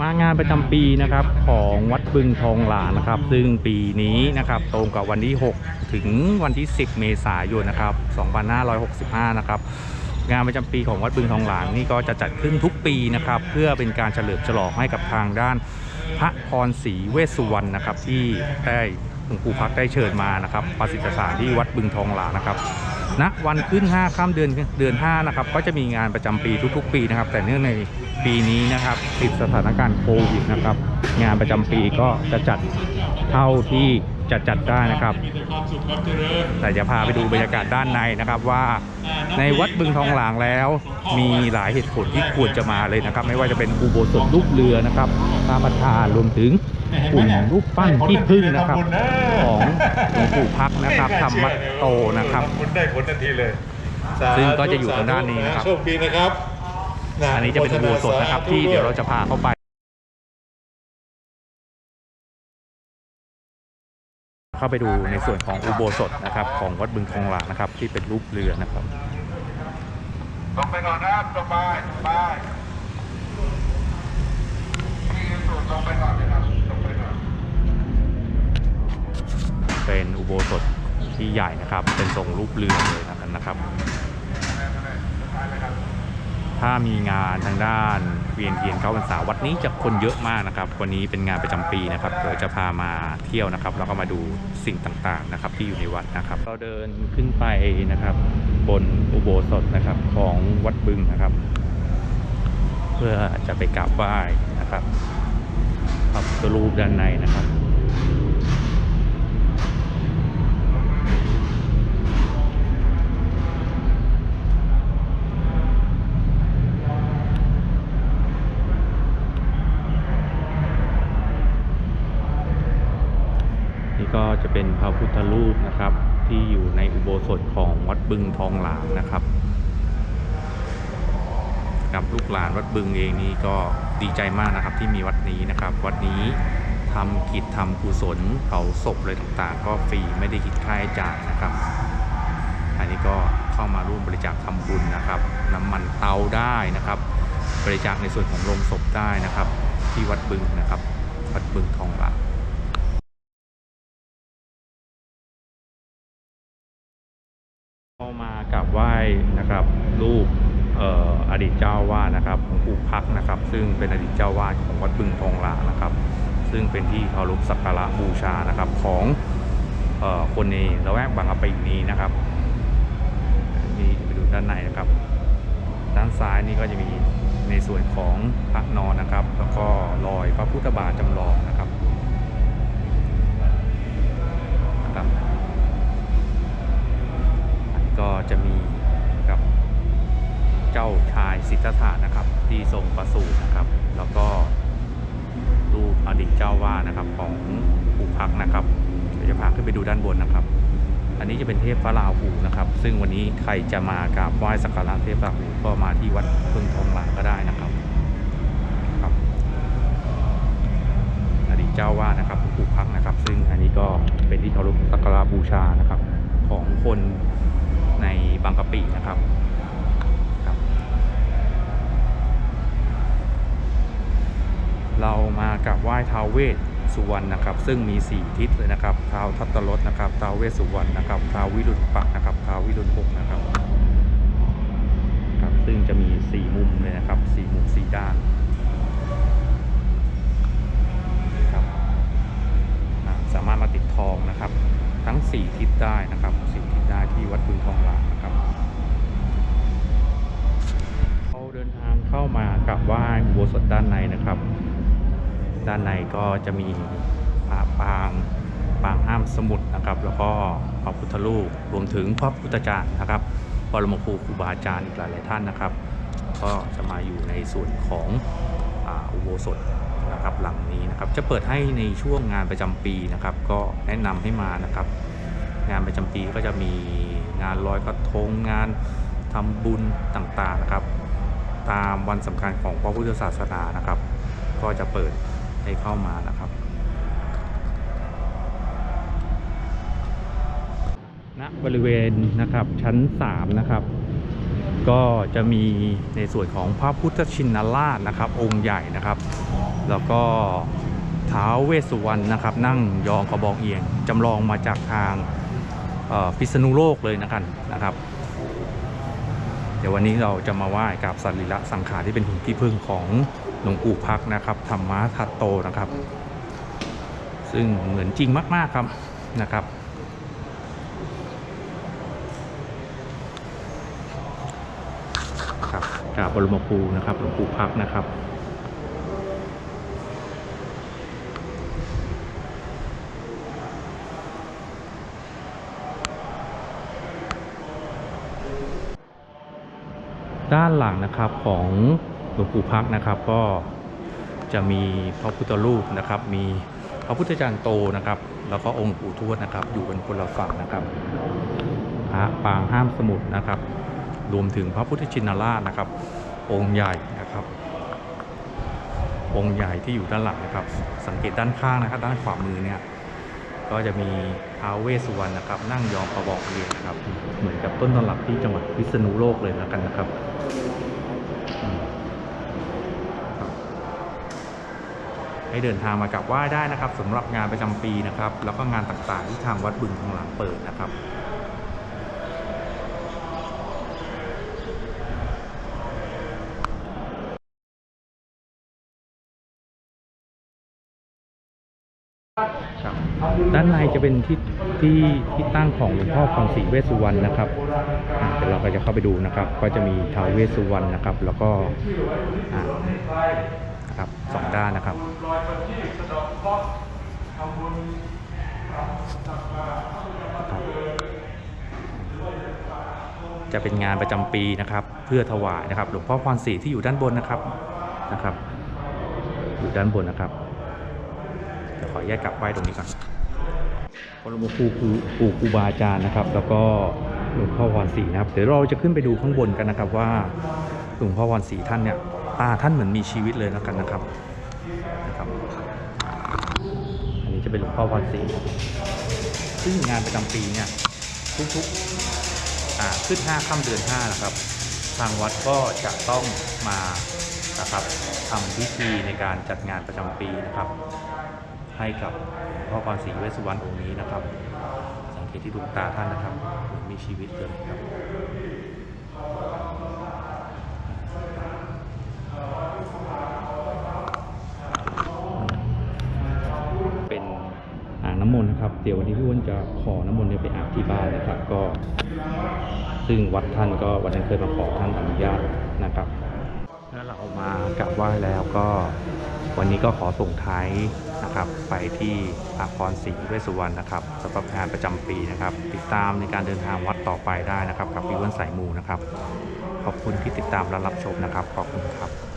มางานประจำปีนะครับของวัดบึงทองหลางนะครับ ซึ่งปีนี้นะครับตรงกับวันที่ 6 ถึงวันที่ 10 เมษายนนะครับ 2565 นะครับงานประจำปีของวัดบึงทองหลางนี่ก็จะจัดขึ้นทุกปีนะครับ เพื่อเป็นการเฉลิมฉลองให้กับทางด้านพระพรศรีเวสสุวรรณนะครับ ที่ได้หลวงปู่พักได้เชิญมานะครับประสิทธิสถานที่วัดบึงทองหลางนะครับ ณวันขึ้น5ค่ำเดือนเดือน 5 นะครับ ก็จะมีงานประจำปีทุกๆ ปีนะครับ แต่เนื่องในปีนี้นะครับติดสถานการณ์โควิดนะครับ งานประจำปีก็จะจัดเท่าที่ จะจัดได้นะครับ แต่จะพาไปดูบรรยากาศด้านในนะครับว่าในวัดบึงทองหลางแล้ว มีหลายเหตุผลที่ควรจะมาเลยนะครับ ไม่ว่าจะเป็นอุโบสถรูปเรือนะครับพระประธานรวมถึงหุ่นรูปปั้นที่พึ่งนะครับ ของหลวงปู่พักนะครับธรรมโตนะครับคุณได้ผลทันทีเลยซึ่งก็จะอยู่ทางด้านนี้นะครับโชคดีนะครับ อันนี้จะเป็นอุโบสถนะครับที่เดี๋ยวเราจะพาเข้าไป เข้าไปดูในส่วนของอุโบสถนะครับ ของวัดบึงทองหลางนะครับ ที่เป็นรูปเรือนะครับลงไปก่อนนะครับลงไปลงไปที่สุดลงไปก่อนนะครับลงไปก่อนเป็นอุโบสถที่ใหญ่นะครับ เป็นทรงรูปเรือเลยนะครับ ถ้ามีงานทางด้านเวียนเทียนเข้าพรรษาวัดนี้จะคนเยอะมากนะครับ วันนี้เป็นงานประจำปีนะครับเดี๋ยวจะพามาเที่ยวนะครับ แล้วก็มาดูสิ่งต่างๆนะครับ ที่อยู่ในวัดนะครับ เราเดินขึ้นไปนะครับ บนอุโบสถนะครับของวัดบึงนะครับ เพื่อจะไปกราบไหว้นะครับพระพุทธรูปด้านในนะครับ นี่ก็ จะเป็นพระพุทธรูปนะครับ ที่อยู่ในอุโบสถของวัดบึงทองหลางนะครับ กับลูกหลานวัดบึงเองนี่ก็ดีใจมากนะครับที่มีวัดนี้นะครับ วัดนี้ทำกิจทำกุศลเผาศพอะไรต่างๆ ก็ฟรีไม่ได้คิดค่าใช้จ่ายนะครับ อันนี้ก็เข้ามาร่วมบริจาคทำบุญนะครับ น้ำมันเตาได้นะครับ บริจาคในส่วนของโรงศพได้นะครับ ที่วัดบึงนะครับ วัดบึงทองหลาง เขามากับไหว้นะครับรูปอออดีตเจ้าวาดนะครับหลวงปู่พักนะครับ ซึ่งเป็นอดีตเจ้าวาดของวัดบึงทองหลางนะครับ ซึ่งเป็นที่เคารพสักการะบูชานะครับของออคนในละแวกบางกะปินี้นะครับนี่ไปดูด้านในนะครับ ด้านซ้ายนี่ก็จะมีในส่วนของพระนอนนะครับ แล้วก็รอยพระพุทธบาทจำลองนะครับ สิทธัตถะนะครับ ที่ทรงประสูตนะครับ แล้วก็รูปอดีตเจ้าวาดนะครับของปู่พักนะครับเดี๋ยวจะพาขึ้นไปดูด้านบนนะครับ อันนี้จะเป็นเทพพระราหูนะครับ ซึ่งวันนี้ใครจะมากราบไหว้สักการะเทพราหูก็มาที่วัดพึ่งทองหลางก็ได้นะครับครับ อดีตเจ้าวาดนะครับอู่พักนะครับ ซึ่งอันนี้ก็เป็นที่เคารพสักการะบูชานะครับ ของคนในบางกะปินะครับ เรามากับไหว้ท้าวเวสสุวรรณนะครับ ซึ่งมี 4 ทิศเลยนะครับท้าวทัตตรสนะครับท้าวเวสสุวรรณนะครับท้าววิรุณปักนะครับท้าววิรุณหกนะครับครับ ซึ่งจะมี 4 มุมเลยนะครับ4มุม4ด้านครับสามารถมาติดทองนะครับ ทั้ง 4 ทิศได้นะครับ4ทิศได้ที่วัดบึงทองหลางนะครับเราเดินทางเข้ามากับไหว้อุโบสถด้านในนะครับ ด้านในก็จะมีพระปางปางห้ามสมุทรนะครับ แล้วก็พระพุทธรูปรวมถึงพระพุทธจารย์นะครับปรมครูครูบาอาจารย์อีกหลายๆท่านนะครับ ก็จะมาอยู่ในส่วนของอุโบสถนะครับหลังนี้นะครับจะเปิดให้ในช่วงงานประจำปีนะครับ ก็แนะนำให้มานะครับ งานประจำปีก็จะมีงานลอยกระทงงานทำบุญต่างๆนะครับ ตามวันสำคัญของพระพุทธศาสนานะครับ ก็จะเปิด ให้เข้ามานะครับณบริเวณนะครับชั้น 3 นะครับ ก็จะมีในส่วนของพระพุทธชินราชนะครับ องค์ใหญ่นะครับ แล้วก็ท้าวเวสสุวรรณนะครับ นั่งยองกระบองเอียงจำลองมาจากทางพิษณุโลกเลยนะครับนะครับ เดี๋ยววันนี้เราจะมาไหว้กับสัรีระสังขารที่เป็นหุ่นที่พึ่งของ หลวงปู่พักนะครับธรรมะทัตโตนะครับ ซึ่งเหมือนจริงมาก ๆ ครับนะครับ ครับกราบบรมครูนะครับหลวงปู่พักนะครับด้านหลังนะครับของ ลวงปู่พักนะครับก็จะมีพระพุทธรูปนะครับ มีพระพุทธจารย์โตนะครับ แล้วก็องค์ปู่ทวดนะครับ อยู่บนคนละฝั่งนะครับพระปางห้ามสมุทรนะครับ รวมถึงพระพุทธชินราชนะครับ องค์ใหญ่นะครับ องค์ใหญ่ที่อยู่ด้านหลังนะครับ สังเกตด้านข้างนะครับ ด้านขวามือเนี่ยก็จะมีท้าวเวสสุวรรณนะครับ นั่งยองกระบอกเรียนนะครับ เหมือนกับต้นตำรับที่จังหวัดพิษณุโลกเลยแล้วกันนะครับอืมครับ ให้เดินทางมากราบไหว้ได้นะครับสำหรับงานประจำปีนะครับ แล้วก็งานต่างๆที่ทางวัดบึงทองหลางเปิดนะครับด้านในจะเป็นที่ที่ที่ตั้งของหลวงพ่อพรศรีเวสุวรรณนะครับเดี๋ยวเราก็จะเข้าไปดูนะครับ ก็จะมีท้าวเวสุวรรณนะครับ แล้วก็ นะครับสองด้านนะครับจะเป็นงานประจำปีนะครับ เพื่อถวายนะครับ หลวงพ่อพรศรีที่อยู่ด้านบนนะครับนะครับ อยู่ด้านบนนะครับเดี๋ยวขอแยกกลับไหว้ตรงนี้ก่อนพระบรมครูครูครูครูบาอาจารย์นะครับ แล้วก็หลวงพ่อวรศรีนะครับ เดี๋ยวเราจะขึ้นไปดูข้างบนกันนะครับว่าหลวงพ่อวรศรีท่านเนี่ย ตาท่านเหมือนมีชีวิตเลยแล้วกันนะครับนะครับ อันนี้จะเป็นหลวงพ่อวรศรีซึ่งงานประจำปีเนี่ยทุกๆอ่าขึ้น5ค่ำเดือน5นะครับ ทางวัดก็จะต้องมานะครับทำพิธีในการจัดงานประจำปีนะครับ ให้กับหลวงพ่อพรศรีเวสสุวรรณองค์นี้นะครับ สังเกตที่ดวงตาท่านนะครับเหมือนมีชีวิตเลยครับ เป็น อ่างน้ำมนต์นะครับ เดี๋ยววันนี้พี่อ้วนจะขอน้ำมนต์เนี่ยไปอาบที่บ้านนะครับ ก็ ซึ่งวัดท่านก็วันนั้นเคยมาขอท่านอนุญาตนะครับเมื่อเราเอามากราบไหว้แล้วก็วันนี้ก็ขอส่งท้ายนะครับ ไปที่อาพรศรีเวสสุวรรณนะครับสำหรับงานประจำปีนะครับ ติดตามในการเดินทางวัดต่อไปได้นะครับ กับพี่อ้วนสายมูนะครับ ขอบคุณที่ติดตามและรับชมนะครับ ขอบคุณครับ